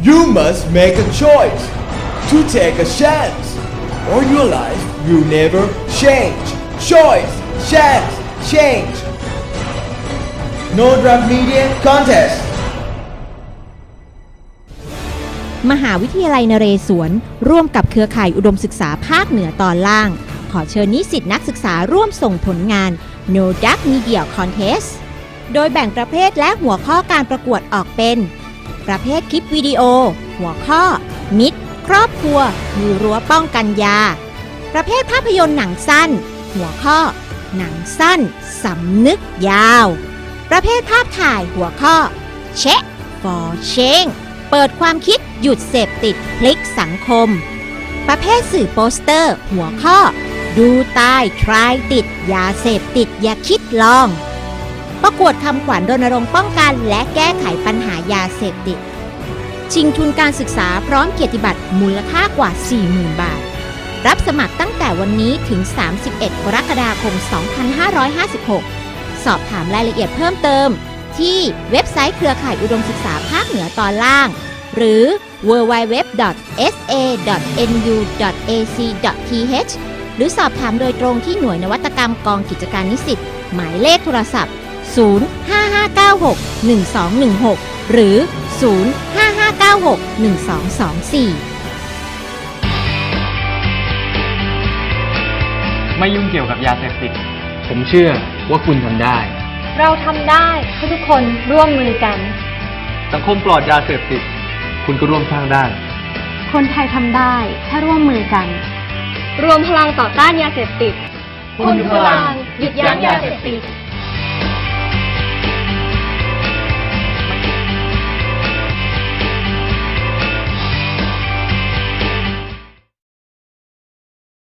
You must make a choice to take a chance, or your life will never change. Choice, chance, change. No Drug Media Contest. มหาวิทยาลัยนเรศวร ร่วมกับเครือข่ายอุดมศึกษาภาคเหนือตอนล่าง ขอเชิญนิสิตนักศึกษาร่วมส่งผลงาน No Duck Media Contest โดยแบ่งประเภทและหัวข้อการประกวดออกเป็น ประเภทคลิปวิดีโอ หัวข้อ มิตร ครอบครัว มีรั้วป้องกันยา ประเภทภาพยนตร์หนังสั้น หัวข้อ หนังสั้น สำนึกยาว ประเภทภาพถ่ายหัวข้อ เชะ for change เปิดความคิดหยุดเสพติดพลิกสังคม ประเภทสื่อโปสเตอร์ หัวข้อ ดูตาย ทรายติด ยาเสพติด อย่าคิดลอง ประกวดคำขวัญรณรงค์ป้องกัน และแก้ไขปัญหายาเสพติด ชิงทุนการศึกษาพร้อมเกียรติบัตรมูลค่ากว่า 40,000 บาท รับสมัครตั้งแต่วันนี้ถึง 31 กรกฎาคม 2556 สอบถามรายละเอียดเพิ่มเติม ที่เว็บไซต์เครือข่ายอุดมศึกษาภาคเหนือตอนล่าง หรือ www.sa.nu.ac.th หรือสอบถามโดยตรงที่หน่วยนวัตกรรมกองกิจการนิสิตหมายเลขโทรศัพท์ 05596 1216 หรือ 05596 1224ไม่ยุ่งเกี่ยวกับยาเสพติด ผมเชื่อว่าคุณทำได้ เราทำได้ถ้าทุกคนร่วมมือกัน สังคมปลอดยาเสพติด คุณก็ร่วมสร้างได้ คนไทยทำได้ถ้าร่วมมือกัน รวมพลังต่อต้านยาเสพติด คุณคือพลังหยุดยั้งยาเสพติด